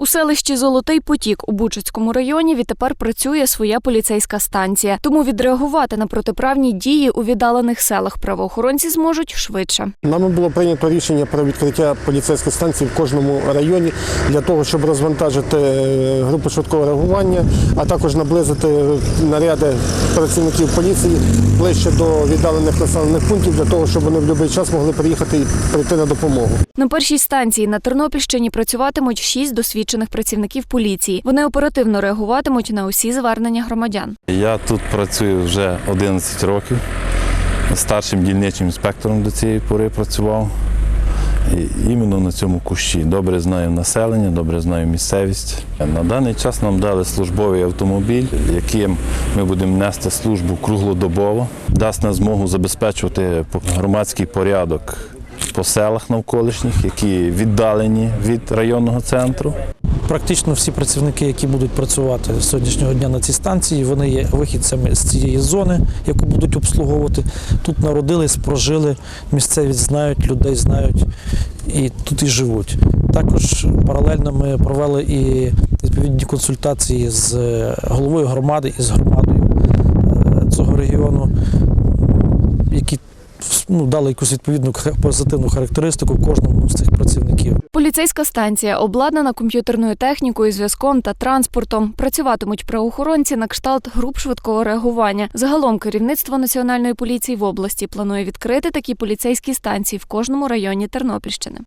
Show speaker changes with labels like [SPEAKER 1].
[SPEAKER 1] У селищі Золотий Потік у Бучацькому районі відтепер працює своя поліцейська станція. Тому відреагувати на протиправні дії у віддалених селах правоохоронці зможуть швидше.
[SPEAKER 2] Нами було прийнято рішення про відкриття поліцейської станції в кожному районі для того, щоб розвантажити е, групи швидкого реагування, а також наблизити наряди працівників поліції ближче до віддалених населених пунктів для того, щоб вони в будь-який час могли приїхати і прийти на допомогу.
[SPEAKER 1] На першій станції на Тернопільщині працюватимуть шість досвідчених працівників поліції. Вони оперативно реагуватимуть на усі звернення громадян.
[SPEAKER 3] Я тут працюю вже 11 років. Старшим дільничим інспектором до цієї пори працював. І іменно на цьому кущі. Добре знаю населення, добре знаю місцевість. На даний час нам дали службовий автомобіль, яким ми будемо нести службу круглодобово, дасть нам змогу забезпечувати громадський порядок по селах навколишніх, які віддалені від районного центру.
[SPEAKER 4] Практично всі працівники, які будуть працювати з сьогоднішнього дня на цій станції, вони є вихідцями з цієї зони, яку будуть обслуговувати. Тут народились, прожили, місцевість знають, людей знають і тут і живуть. Також паралельно ми провели і відповідні консультації з головою громади і з громадою ну, дали якусь відповідну позитивну характеристику кожному з цих працівників.
[SPEAKER 1] Поліцейська станція обладнана комп'ютерною технікою, зв'язком та транспортом. Працюватимуть правоохоронці на кшталт груп швидкого реагування. Загалом керівництво національної поліції в області планує відкрити такі поліцейські станції в кожному районі Тернопільщини.